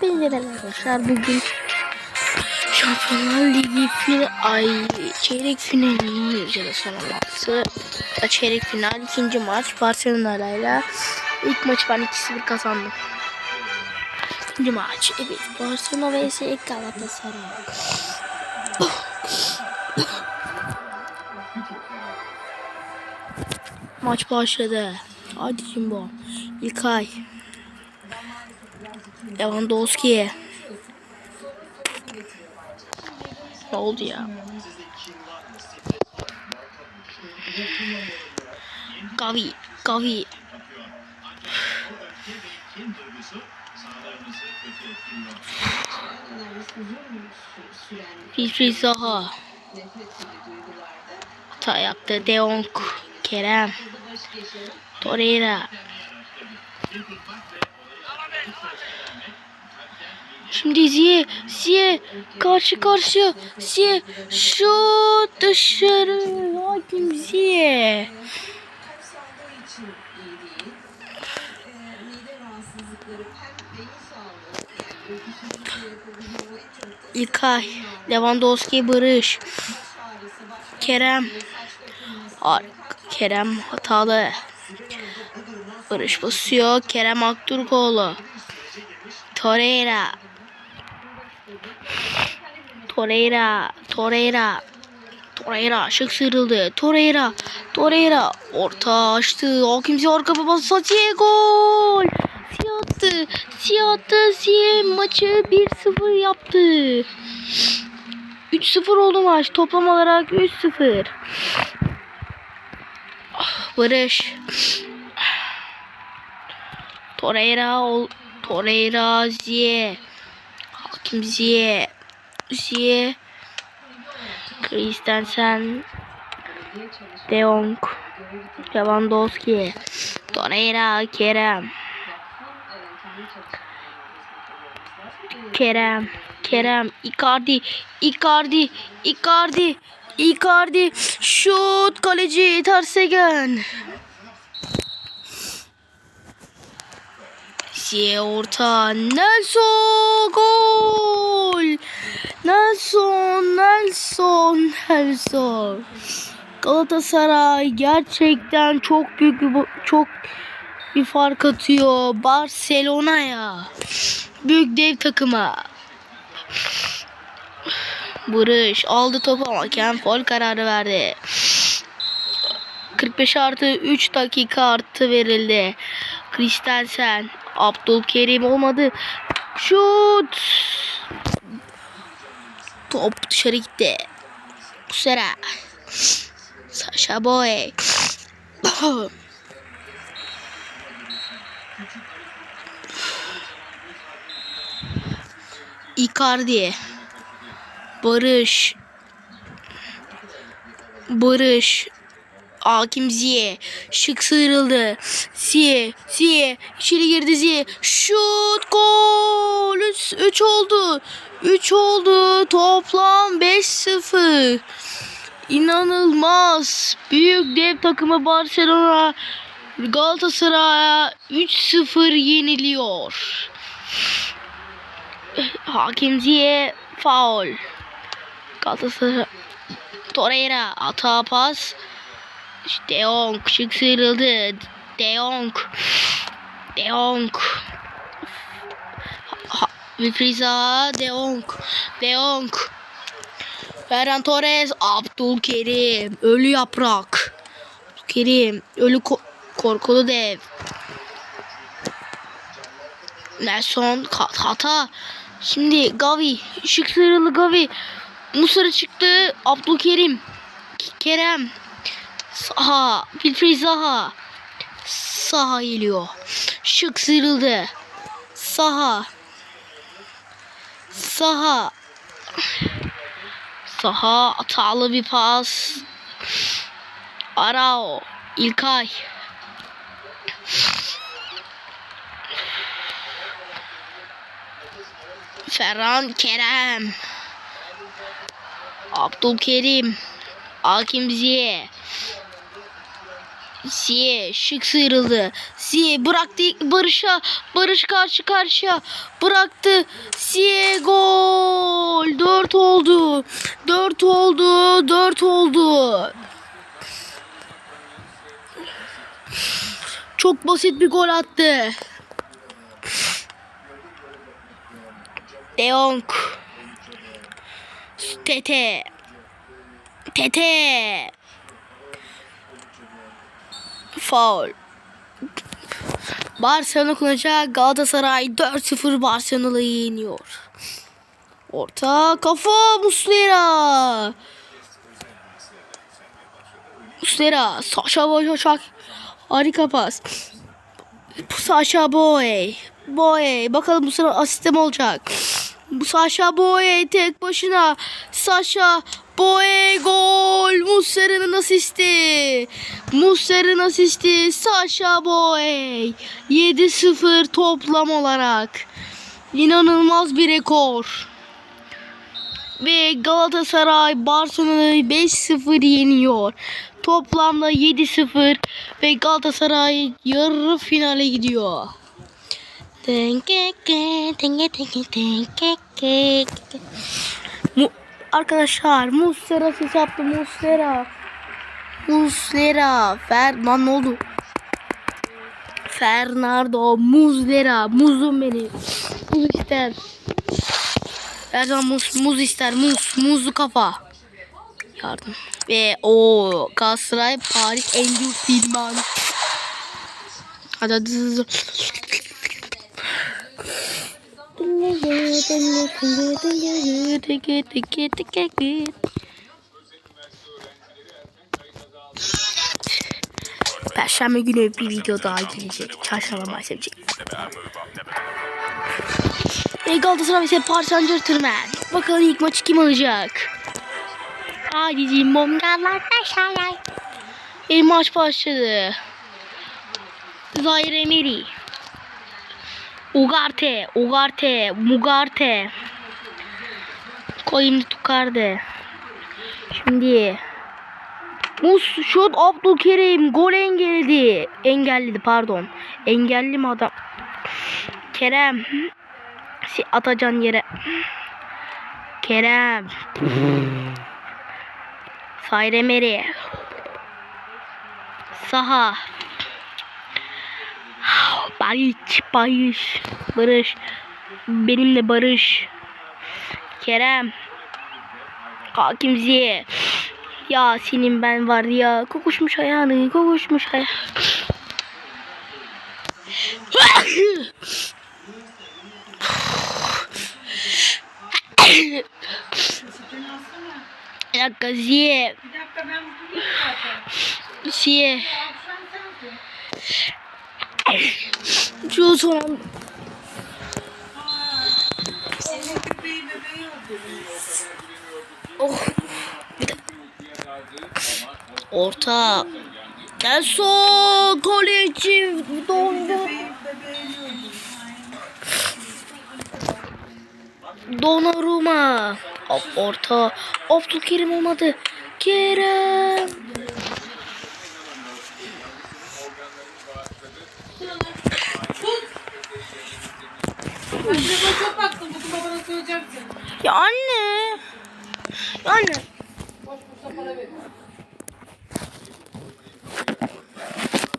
Bugün arkadaşlar bugün Şampiyonlar Ligi final ay çeyrek finalini oynayacağız son olarak. Çeyrek final ikinci maç Barcelona'yla ilk maçı ben 2-0 kazandım. İkinci maç evet Barcelona vs Galatasaray. Maç başladı. Hadi Jimbo. İlkay. Lewandowski. Ne oldu ya? Gavi. Gavi. Fifri Zaha. Hata yaptı. De Jong. Kerem. Torreira. Şimdi Ziye, Ziye karşı karşıya, Ziye şut dışarı, hakim Ziye. İlkay, Lewandowski, Barış, Kerem, Ar Kerem hatalı. Barış basıyor, Kerem Aktürkoğlu. Torreira. Torreira, Torreira. Torreira şık sıyrıldı. Torreira, Torreira orta açtı. O kimse arka babası Saçı'ya gol. Siyah attı. Siyah maçı 1-0 yaptı. 3-0 oldu maç. Toplam olarak 3-0. Ah, Barış. Torreira, Torreira, Ziye. Hakim Ziye. Ziye. Christensen. De Jong. Lewandowski. Torreira, Kerem. Kerem. Kerem. Icardi. Icardi. Icardi. Icardi. Şut. Kaleci Tersegen. Siye orta. Nelson. Gol. Nelson. Nelson. Nelson. Galatasaray gerçekten çok büyük bir, çok bir fark atıyor Barcelona'ya. Büyük dev takıma. Barış aldı topu ama hakem faul kararı verdi. 45 artı 3 dakika artı verildi. Christensen, Abdülkerim olmadı. Şut. Top dışarı gitti. Kusera. Sasha Boy. Icardi. Barış. Barış. Hakim Ziye. Şık sıyrıldı. Ziye. Ziye. İçeri girdi Ziye. Şut. Gol. 3 oldu. 3 oldu. Toplam 5-0. İnanılmaz. Büyük dev takımı Barcelona Galatasaray'a 3-0 yeniliyor. Hakim Ziye faul. Galatasaray Torreira hata pas. De Jong şık sıyrıldı. De Jong. De Jong. Ha- Wilfried Zaha, De Jong. De Jong. Ferran Torres, Abdülkerim, Ölü Yaprak. Abdülkerim, Ölü ko- Korkulu Dev. Nelson, hata. Şimdi Gavi, şık sıralı Gavi. Musara çıktı, Abdülkerim. Kerem. Saha, Wilfried Zaha. Saha geliyor. Şık sıyrıldı. Saha. Saha. Saha hatalı bir pas. Arao. İlkay. Ferhan Kerem. Abdülkerim. Hakim Ziye. Siye şık sıyrıldı. Siye bıraktı Barış'a. Barış karşı karşıya bıraktı. Siye gol. 4 oldu. 4 oldu. 4 oldu. Çok basit bir gol attı. De Jong. Tete. Tete. Faul. Barcelona kullanacak Galatasaray 4-0 Barcelona'yı yeniyor. Orta kafa Muslera. Muslera. Saşa Boyacak. Harika pas. Saşa Boy. Boy. Bakalım bu sıra asistem olacak. Bu Saşa Boy tek başına. Saşa Boy gol. Muslera'nın asisti. Muslera'nın asisti. Saşa Boy. 7-0 toplam olarak. İnanılmaz bir rekor. Ve Galatasaray Barcelona'yı 5-0 yeniyor. Toplamda 7-0 ve Galatasaray yarı finale gidiyor. Mu- Arkadaşlar Muslera ses yaptı Muslera. Muslera. Fer lan ne oldu? Fernando Muslera. Muzum beni. Muz ister. Her zaman muz, muz ister. Muz. Muzlu kafa. Yardım. Ve o Galatasaray Paris Endür Filman. Hadi hadi hızlı. Perşembe günü bir video daha gelecek. Çarşamba başlayacak. Ve Galatasaray ise Saint Germain. Bakalım ilk maçı kim alacak? Hadi cimbom Galatasaray. Bir maç başladı. Zaire Emery. Ugarte, Ugarte, Mugarte. Koyun Tukardı. Şimdi Mus şut Abdülkerim gol engelledi. Engelledi pardon. Engelli mi adam? Kerem. Si- Atacan yere. Kerem. Sayre Meri. Saha. Barış, Barış, Barış. Benimle Barış. Kerem. Hakim Ziye. Ya senin ben var ya. Kokuşmuş ayağını, kokuşmuş ayağını. Bir dakika Ziye. Bir dakika ben buradayım zaten. Ziye. Şu son. Oh. Orta. Gelson kaleci dondu. Bebeği bebeği oldu. Donnarumma. Orta. Abdülkerim olmadı. Kerem. Çok baktım. Bu babana söyleyeceksin. Ya anne. Ya Anne. Boş boşa para veriyorum.